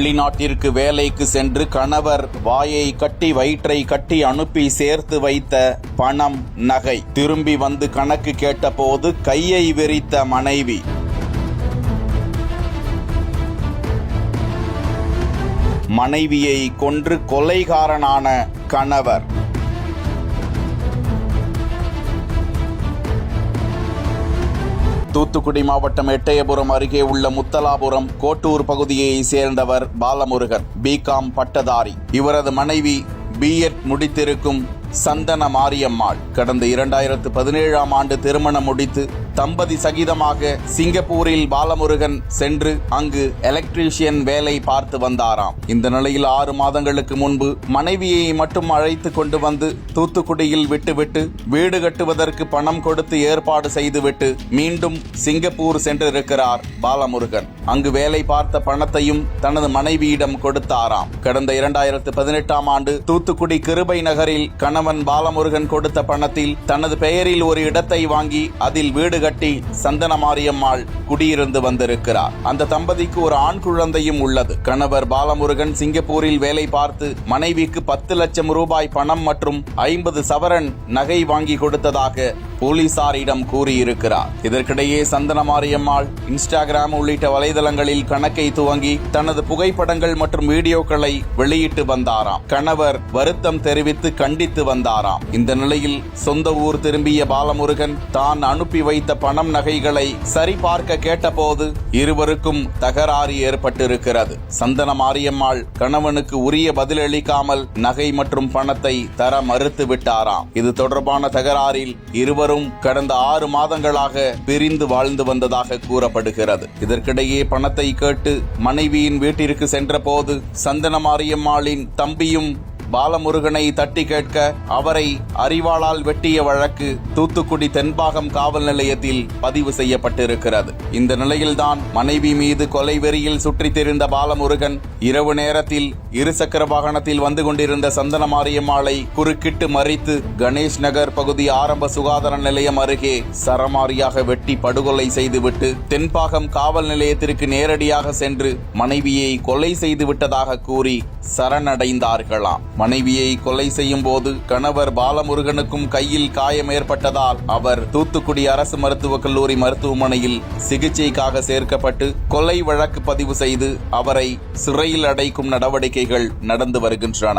வெளிநாட்டிற்கு வேலைக்கு சென்று கணவர் வாயை கட்டி வயிற்றை கட்டி அனுப்பி சேர்த்து வைத்த பணம் நகை. திரும்பி வந்து கணக்கு கேட்டபோது கையை விரித்த மனைவி. மனைவியை கொன்று கொலைகாரனான கணவர். தூத்துக்குடி மாவட்டம் எட்டயபுரம் அருகே உள்ள முத்தலாபுரம் கோட்டூர் பகுதியை சேர்ந்தவர் பாலமுருகன் பிகாம் பட்டதாரி. இவரது மனைவி பிஎட் முடித்திருக்கும் சந்தன மாரியம்மாள். கடந்த இரண்டாயிரத்து பதினேழாம் ஆண்டு திருமணம் முடித்து தம்பதி சகிதமாக சிங்கப்பூரில் பாலமுருகன் சென்று அங்கு எலக்ட்ரீஷியன் வேலை பார்த்து வந்தாராம். இந்த நிலையில் ஆறு மாதங்களுக்கு முன்பு மனைவியை மட்டும் அழைத்து கொண்டு வந்து தூத்துக்குடியில் விட்டுவிட்டு வீடு கட்டுவதற்கு பணம் கொடுத்து ஏற்பாடு செய்துவிட்டு மீண்டும் சிங்கப்பூர் சென்றிருக்கிறார் பாலமுருகன். அங்கு வேலை பார்த்த பணத்தையும் தனது மனைவியிடம் கொடுத்தாராம். கடந்த இரண்டாயிரத்து பதினெட்டாம் ஆண்டு தூத்துக்குடி கிருபை நகரில் கணவன் பாலமுருகன் கொடுத்த பணத்தில் தனது பெயரில் ஒரு இடத்தை வாங்கி அதில் வீடு கட்டி சந்தன மாரியம்மாள் குடியிருந்து வந்திருக்கிறார். அந்த தம்பதிக்கு ஒரு ஆண் குழந்தையும் உள்ளது. கணவர் பாலமுருகன் சிங்கப்பூரில் வேலை பார்த்து மனைவிக்கு பத்து லட்சம் ரூபாய் பணம் மற்றும் ஐம்பது சவரன் நகை வாங்கி கொடுத்ததாக போலீசாரிடம் கூறியிருக்கிறார். இதற்கிடையே சந்தன மாரியம்மாள் இன்ஸ்டாகிராம் உள்ளிட்ட வலைதளங்களில் கணக்கை துவங்கி தனது புகைப்படங்கள் மற்றும் வீடியோக்களை வெளியிட்டு வந்தாராம். கணவர் வருத்தம் தெரிவித்து கண்டித்து வந்தாராம். இந்த நிலையில் சொந்த ஊர் திரும்பிய பாலமுருகன் தான் அனுப்பி வைத்த பணம் நகைகளை சரிபார்க்க கேட்டபோது இருவருக்கும் தகராறு ஏற்பட்டிருக்கிறது. சந்தன மாரியம்மாள் கணவனுக்கு உரிய பதிலளிக்காமல் நகை மற்றும் பணத்தை தர மறுத்து விட்டாராம் இது தொடர்பான தகராறில் இருவர் இருவரும் கடந்த ஆறு மாதங்களாக பிரிந்து வாழ்ந்து வந்ததாக கூறப்படுகிறது. இதற்கிடையே பணத்தை கேட்டு மனைவியின் வீட்டிற்கு சென்றபோது சந்தன மாரியம்மாளின் தம்பியும் பாலமுருகனை தட்டி கேட்க அவரை அறிவாளால் வெட்டிய வழக்கு தூத்துக்குடி தென்பாகம் காவல் நிலையத்தில் பதிவு செய்யப்பட்டிருக்கிறது. இந்த நிலையில்தான் மனைவி மீது கொலை வெறியில் சுற்றித் திரிந்த பாலமுருகன் இரவு நேரத்தில் இருசக்கர வாகனத்தில் வந்து கொண்டிருந்த சந்தன மாரியம்மாளை குறுக்கிட்டு மறித்து கணேஷ் நகர் பகுதி ஆரம்ப சுகாதார நிலையம் அருகே சரமாரியாக வெட்டி படுகொலை செய்துவிட்டு தென்பாகம் காவல் நிலையத்திற்கு நேரடியாக சென்று மனைவியை கொலை செய்து விட்டதாக கூறி சரணடைந்தார்களாம். மனைவியை கொலை செய்யும் போது கணவர் பாலமுருகனுக்கும் கையில் காயம் ஏற்பட்டதால் அவர் தூத்துக்குடி அரசு மருத்துவக் கல்லூரி மருத்துவமனையில் சிகிச்சைக்காக சேர்க்கப்பட்டு கொலை வழக்கு பதிவு செய்து அவரை சிறையில் அடைக்கும் நடவடிக்கைகள் நடந்து வருகின்றன.